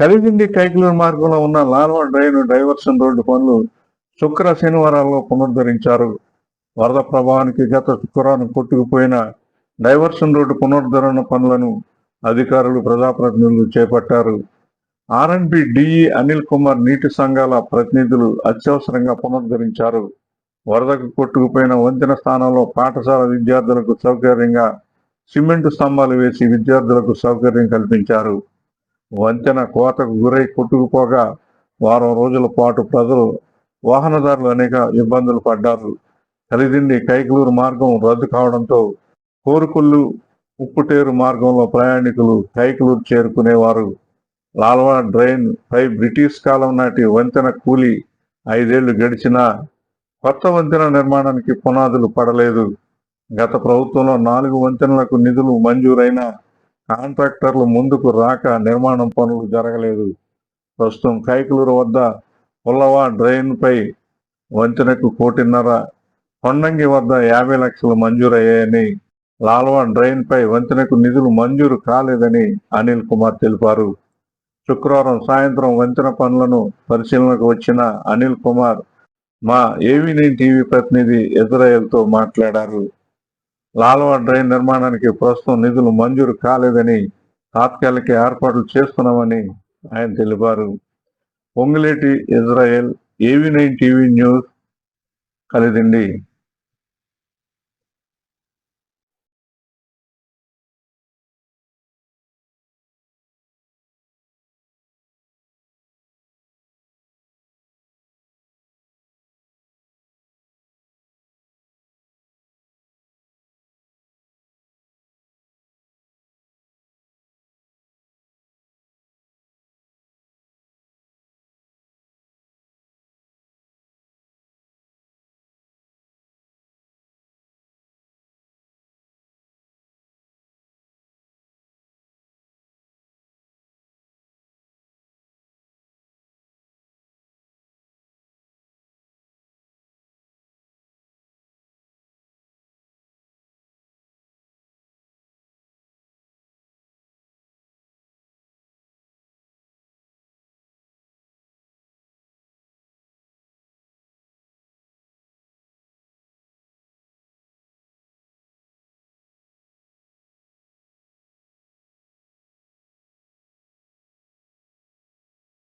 కలిగిండి కైకులూరు మార్గంలో ఉన్న లాల్వా drain diversion road పనులు శుక్ర శనివారాల్లో పునరుద్ధరించారు. వరద ప్రభావానికి గత శుక్రవారం కొట్టుకుపోయిన డైవర్షన్ రోడ్డు పునరుద్ధరణ పనులను అధికారులు ప్రజాప్రతినిధులు చేపట్టారు. ఆర్ఎన్బి డిఈ అనిల్ కుమార్ నీటి సంఘాల ప్రతినిధులు అత్యవసరంగా పునరుద్ధరించారు. వరదకు కొట్టుకుపోయిన వంతెన స్థానంలో పాఠశాల విద్యార్థులకు సౌకర్యంగా సిమెంటు స్తంభాలు వేసి విద్యార్థులకు సౌకర్యం కల్పించారు. వంతెన కోతకు గురై కొట్టుకుపోగా వారం రోజుల పాటు ప్రజలు వాహనదారులు అనేక ఇబ్బందులు పడ్డారు. కలిదిండి కైకలూరు మార్గం రద్దు కావడంతో కోరుకుల్లు ఉప్పుటేరు మార్గంలో ప్రయాణికులు కైకలూరు చేరుకునేవారు. లాల్వా డ్రైన్ పై బ్రిటిష్ కాలం నాటి వంతెన కూలి ఐదేళ్ళు గడిచినా కొత్త వంతెన నిర్మాణానికి పునాదులు పడలేదు. గత ప్రభుత్వంలో నాలుగు వంతెనలకు నిధులు మంజూరైన కాంట్రాక్టర్లు ముందుకు రాక నిర్మాణం పనులు జరగలేదు. ప్రస్తుతం కైకలూరు వద్ద పుల్లవా డ్రైన్పై వంతెనకు కోటిన్నర కొండంగి వద్ద యాభై లక్షలు మంజూరయ్యాయని లాల్వా డ్రైన్పై వంతెనకు నిధులు మంజూరు కాలేదని అనిల్ కుమార్ తెలిపారు. శుక్రవారం సాయంత్రం వంతెన పనులను పరిశీలనకు వచ్చిన అనిల్ కుమార్ మా ఏవి టీవీ ప్రతినిధి ఇజ్రాయెల్తో మాట్లాడారు. లాల్వా డ్రైన్ నిర్మాణానికి ప్రస్తుతం నిధులు మంజూరు కాలేదని తాత్కాలిక ఏర్పాట్లు చేస్తున్నామని ఆయన తెలిపారు. Ponguleti Israel AV nine TV news Kalidindi.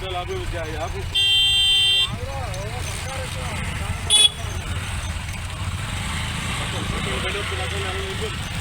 ఆటోలు అవి ఆఫీస్ Gracias.